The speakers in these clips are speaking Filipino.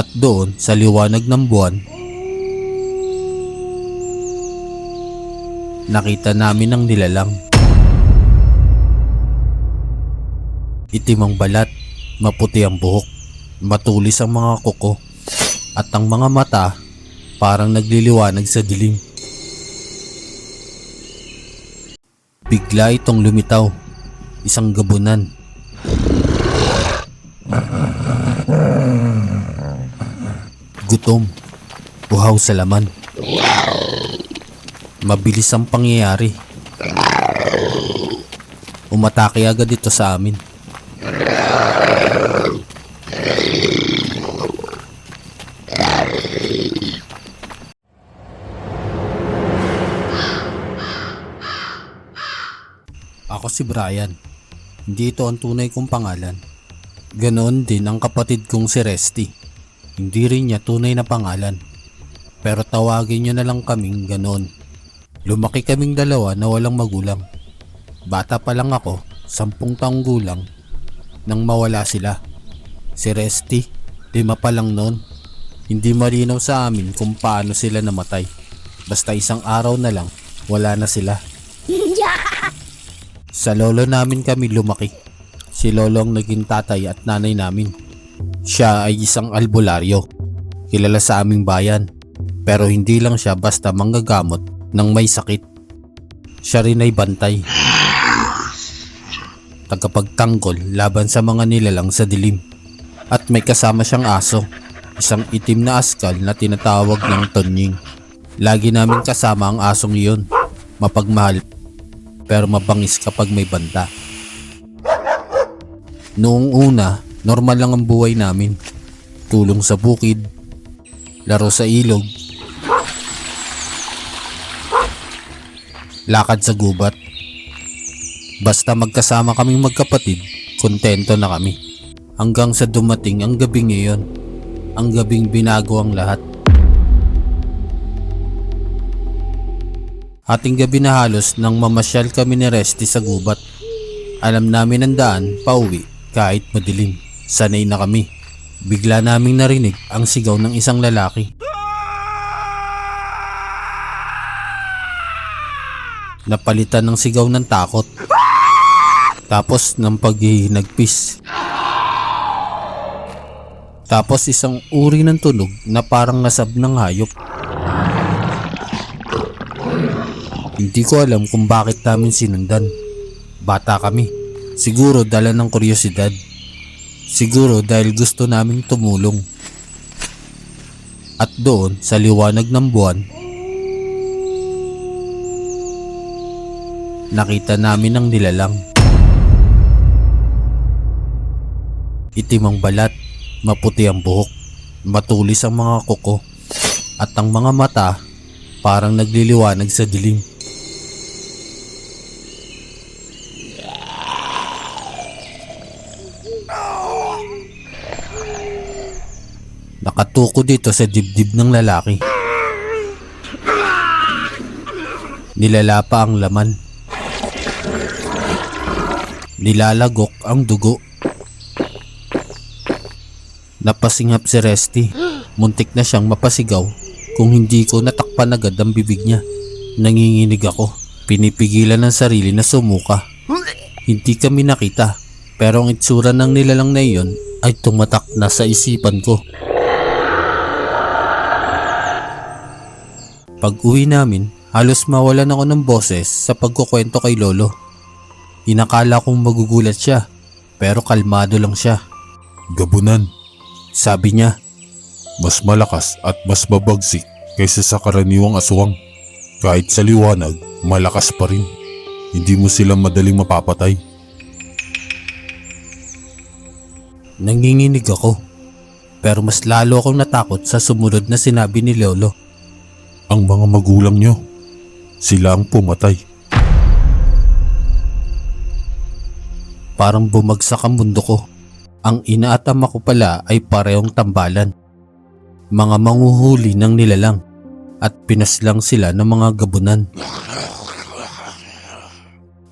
At doon sa liwanag ng buwan, nakita namin ang nilalang. Itim ang balat, maputi ang buhok, matulis ang mga kuko, at ang mga mata parang nagliliwanag sa dilim. Bigla itong lumitaw, isang gabunan. Gutom, uhaw sa laman. Mabilis ang pangyayari. Umatake agad ito sa amin. Ako si Brian. Hindi ito ang tunay kong pangalan. Ganoon din ang kapatid kong si Resty. Hindi rin niya tunay na pangalan. Pero tawagin niyo na lang kaming ganoon. Lumaki kaming dalawa na walang magulang. Bata pa lang ako, sampung taong gulang, nang mawala sila. Si Resty, lima pa lang noon. Hindi malinaw sa amin kung paano sila namatay. Basta isang araw na lang, wala na sila. Sa lolo namin kami lumaki. Si lolo ang naging tatay at nanay namin. Siya ay isang albularyo. Kilala sa aming bayan. Pero hindi lang siya basta manggagamot ng may sakit. Siya rin ay bantay. Tagapagtanggol laban sa mga nilalang sa dilim. At may kasama siyang aso. Isang itim na askal na tinatawag ng tonying. Lagi namin kasama ang asong iyon. Mapagmahal pero mabangis kapag may banta. Noong una, normal lang ang buhay namin. Tulong sa bukid, laro sa ilog, lakad sa gubat. Basta magkasama kaming magkapatid, kontento na kami. Hanggang sa dumating ang gabing iyon, ang gabing binago ang lahat. Ating gabi na halos nang mamasyal kami ni Resty sa gubat. Alam namin ang daan, pauwi, kahit madilim. Sanay na kami. Bigla naming narinig ang sigaw ng isang lalaki. Napalitan ng sigaw ng takot. Tapos ng paghihinagpis. Tapos isang uri ng tunog na parang nasab ng hayop. Hindi ko alam kung bakit namin sinundan. Bata kami. Siguro dala ng kuryosidad. Siguro dahil gusto naming tumulong. At doon sa liwanag ng buwan, nakita namin ang nilalang. Itim ang balat, maputi ang buhok, matulis ang mga kuko, at ang mga mata parang nagliliwanag sa dilim. Nakatuko dito sa dibdib ng lalaki. Nilala pa ang laman. Nilalagok ang dugo. Napasingap si Resty. Muntik na siyang mapasigaw kung hindi ko natakpan agad ang bibig niya. Nanginginig ako. Pinipigilan ng sarili na sumuka. Hindi kami nakita. Pero ang itsura ng nilalang na iyon ay tumatak na sa isipan ko. Pag uwi namin, halos mawalan ako ng boses sa pagkukwento kay Lolo. Inakala kong magugulat siya, pero kalmado lang siya. Gabunan, Sabi niya, mas malakas at mas babagsik kaysa sa karaniwang aswang. Kahit sa liwanag, malakas pa rin. Hindi mo sila madaling mapapatay. nanginginig ako. Pero mas lalo akong natakot sa sumunod na sinabi ni Lolo. Ang mga magulang nyo, sila ang pumatay. Parang bumagsak ang mundo ko. Ang ina at ko pala ay parehong tambalan. Mga manguhuli ng nilalang at pinaslang sila ng mga gabunan.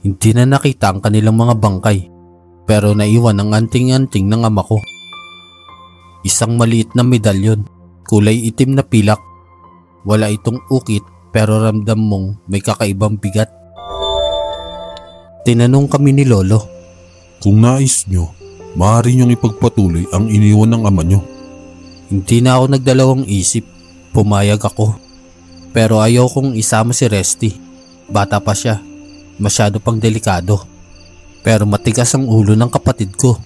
Hindi na nakita ang kanilang mga bangkay pero naiwan ang anting-anting ng ama ko. Isang maliit na medalyon, kulay itim na pilak. Wala itong ukit pero ramdam mong may kakaibang bigat. Tinanong kami ni Lolo. Kung nais nyo, maaari nyong ipagpatuloy ang iniwan ng ama nyo. Hindi na ako nagdalawang isip. Pumayag ako. Pero ayaw kong isama si Resty. Bata pa siya. Masyado pang delikado. Pero matigas ang ulo ng kapatid ko.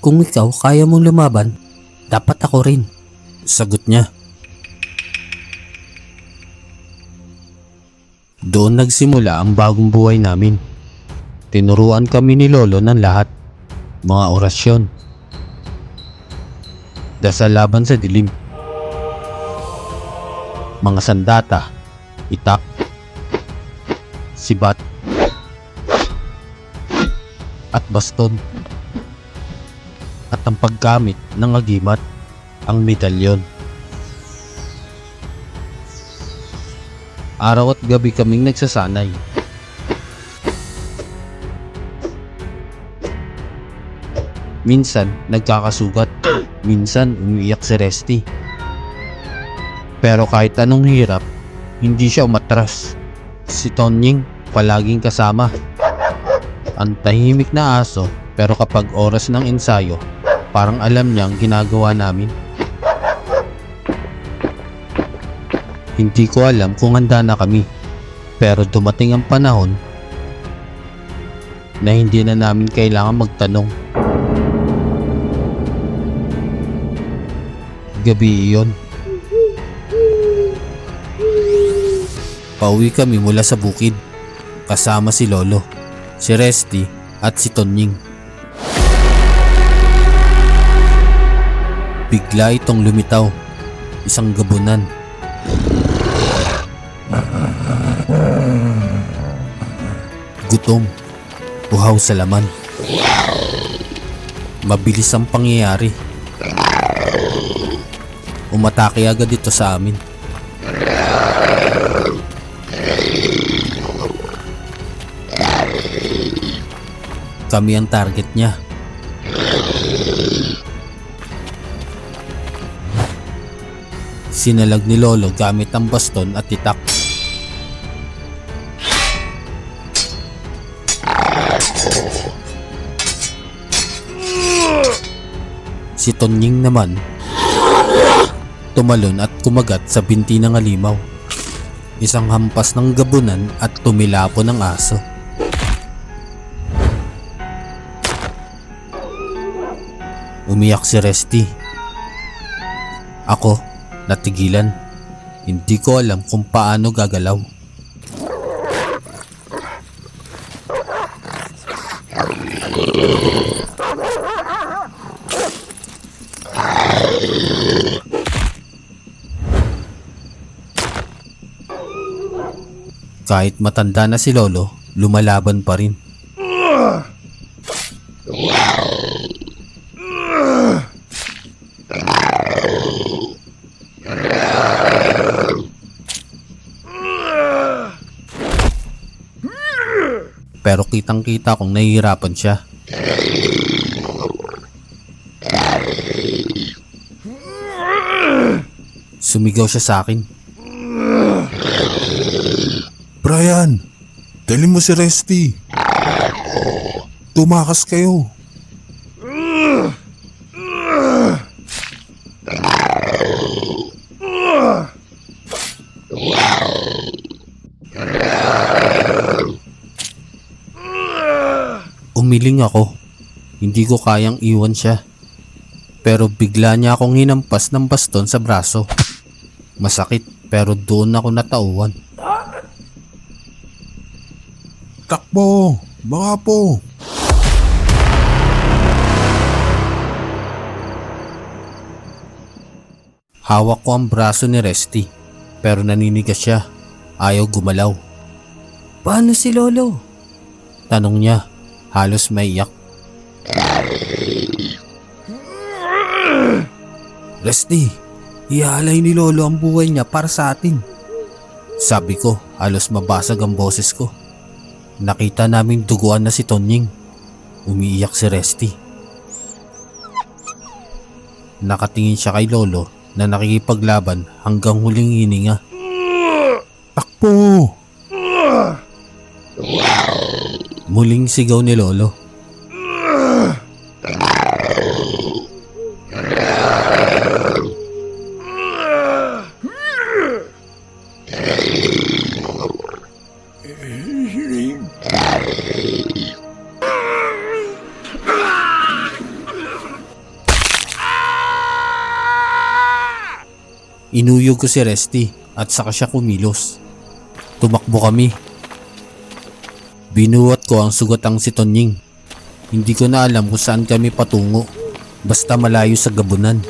Kung ikaw kaya mong lumaban, dapat ako rin. Sagot niya. Doon nagsimula ang bagong buhay namin. Tinuruan kami ni Lolo ng lahat. Mga orasyon, dasal laban sa dilim. Mga sandata, itak, sibat, at baston. At ang paggamit ng agimat, ang medalyon. Araw at gabi kaming nagsasanay. Minsan nagkakasugat, minsan umiiyak si Resty. Pero kahit anong hirap, hindi siya umatras. Si Tonying palaging kasama. Ang tahimik na aso pero kapag oras ng ensayo, parang alam niyang ginagawa namin. Hindi ko alam kung handa na kami. Pero dumating ang panahon na hindi na namin kailangan magtanong. Gabi iyon. Pauwi kami mula sa bukid. Kasama si Lolo, si Resty at si Tonying. Bigla itong lumitaw. Isang gabunan. Gutom. Uhaw sa laman. Mabilis ang pangyayari. Umatake agad ito sa amin. Kami ang target niya. Sinalag ni Lolo gamit ang baston at itak. Si Tonying naman tumalon at kumagat sa binti ng alimaw. Isang hampas ng gabunan at tumilapo ng aso. Umiyak si Resty. Ako, natigilan. Hindi ko alam kung paano gagalaw. Kahit matanda na si Lolo, lumalaban pa rin. Pero kitang kita kong nahihirapan siya. Sumigaw siya sa akin. Brian, dali mo si Resty. Tumakas kayo. Umiling ako. Hindi ko kayang iwan siya. Pero bigla niya akong hinampas ng baston sa braso. Masakit pero doon ako natauhan. Takbo! Mga po! Hawak ko ang braso ni Resty. Pero naninigas siya. Ayaw gumalaw. Paano si Lolo? Tanong niya. Halos maiyak. Resty, iaalay ni Lolo ang buhay niya para sa atin. Sabi ko, halos mabasag ang boses ko. Nakita naming duguan na si Tonying. Umiiyak si Resty. Nakatingin siya kay Lolo na nakikipaglaban hanggang huling hininga. Takbo! Muling sigaw ni Lolo. Inuyog ko si Resty at saka siya kumilos. Tumakbo kami. Binuwat ko ang sugatang si Tonying. Hindi ko na alam kung saan kami patungo. Basta malayo sa gabunan.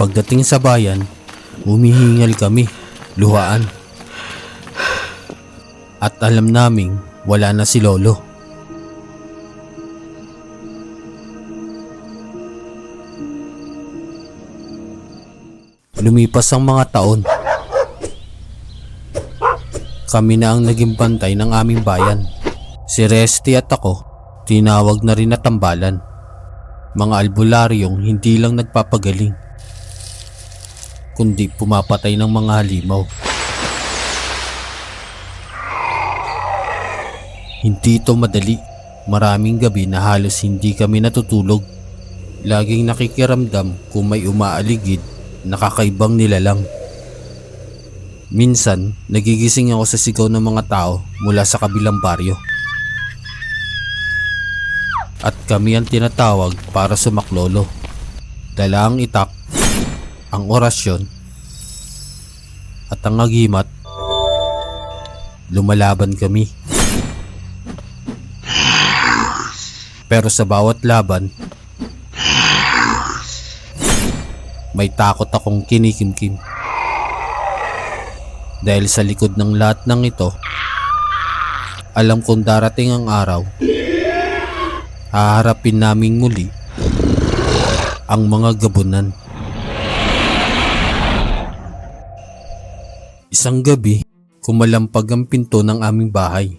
Pagdating sa bayan, humihingal kami, luhaan. At alam naming wala na si Lolo. Lumipas ang mga taon. Kami na ang naging bantay ng aming bayan. Si Resty at ako, tinawag na rin na tambalan. Mga albularyong hindi lang nagpapagaling, kundi pumapatay ng mga halimaw. Hindi ito madali. Maraming gabi na halos hindi kami natutulog. Laging nakikiramdam kung may umaaligid, nakakaibang nilalang. Minsan, nagigising ako sa sigaw ng mga tao mula sa kabilang baryo. At kami ang tinatawag para sumaklolo. Dala ang itak, ang orasyon, at ang agimat. Lumalaban kami. Pero sa bawat laban, may takot akong kinikimkim. Dahil sa likod ng lahat ng ito, alam kong darating ang araw, haharapin naming muli ang mga gabunan. Isang gabi, kumalampag ang pinto ng aming bahay.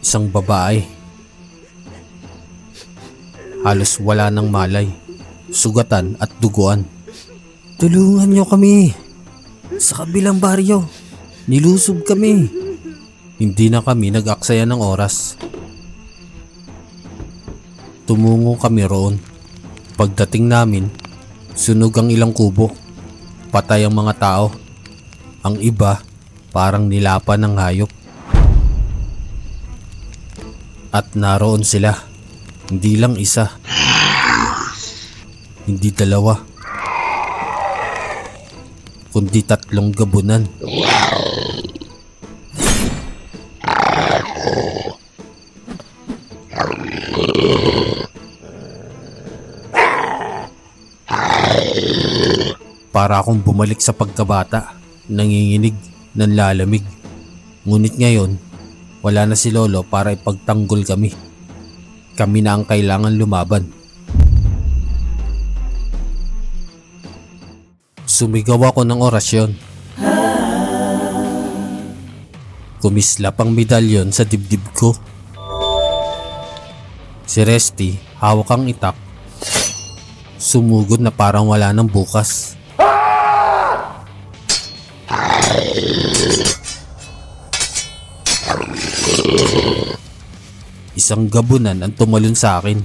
Isang babae. Halos wala ng malay, sugatan at duguan. Tulungan niyo kami. Sa kabilang baryo. Nilusob kami. Hindi na kami nag-aksaya ng oras. Tumungo kami roon. Pagdating namin, sunog ang ilang kubo. Patay ang mga tao. Ang iba, parang nilapan ng hayop. At naroon sila. Hindi lang isa. Hindi dalawa. Kundi tatlong gabunan. Para akong bumalik sa pagkabata, nanginginig, nanlalamig. Ngunit ngayon, wala na si Lolo para ipagtanggol kami. Kami na ang kailangan lumaban. Sumigaw ako ng orasyon. Kumislap ang medalyon sa dibdib ko. Si Resty, hawak ang itak. Sumugod na parang wala ng bukas. Isang gabunan ang tumalon sa akin.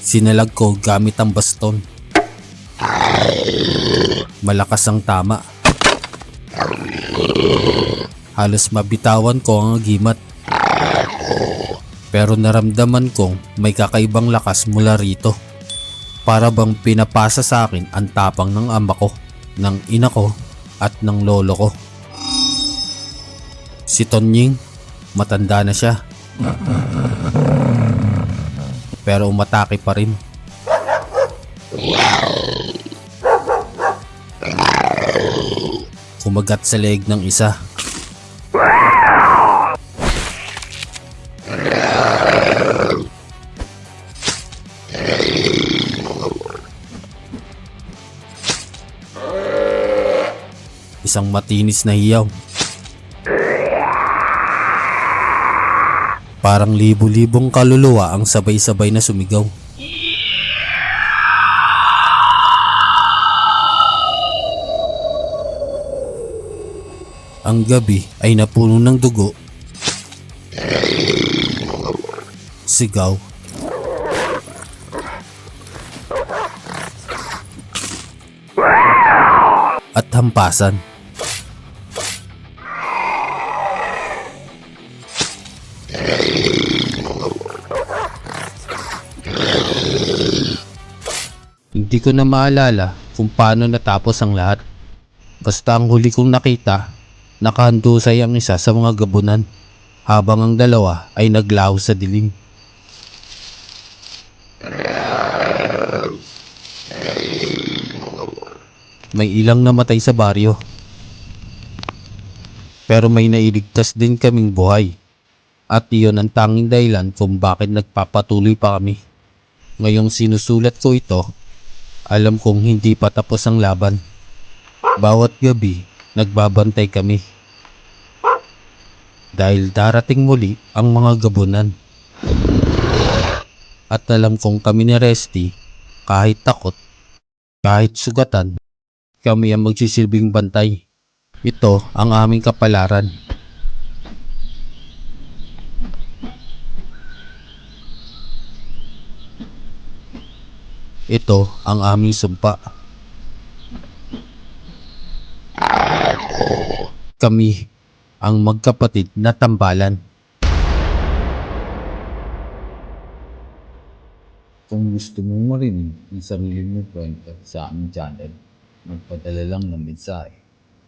Sinalag ko gamit ang baston. Malakas ang tama. Halos mabitawan ko ang agimat. Pero naramdaman kong may kakaibang lakas mula rito. Para bang pinapasa sa akin ang tapang ng ama ko, ng ina ko, at ng lolo ko. Si Tonying, matanda na siya. Pero umatake pa rin. Kumagat sa leeg ng isa. Isang matinis na hiyaw. Parang libo-libong kaluluwa ang sabay-sabay na sumigaw. Ang gabi ay napuno ng dugo, sigaw, at hampasan. Hindi ko na maalala kung paano natapos ang lahat. Basta ang huli kong nakita, nakahandusay ang isa sa mga gabunan habang ang dalawa ay naglaho sa dilim. May ilang namatay sa baryo. Pero may nailigtas din kaming buhay. At iyon ang tanging dahilan kung bakit nagpapatuloy pa kami. Ngayong sinusulat ko ito, alam kong hindi pa tapos ang laban. Bawat gabi, nagbabantay kami. Dahil darating muli ang mga gabunan. At alam kong kami ni Resty, kahit takot, kahit sugatan, kami ang magsisilbing bantay. Ito ang aming kapalaran. Ito ang aming sumpa. Kami ang magkapatid na tambalan. Kung gusto mong marinig ang sarili mong kwento sa aming channel, magpadala lang ng mensahe.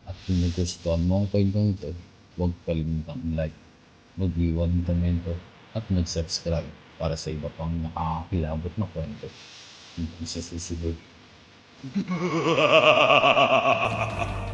At kung nagustuhan mo ang kwentong ito, huwag kalimutang like, mag-iwan ng komento, at mag-subscribe para sa iba pang nakakakilabot na kwento. Hanggang sa susunod.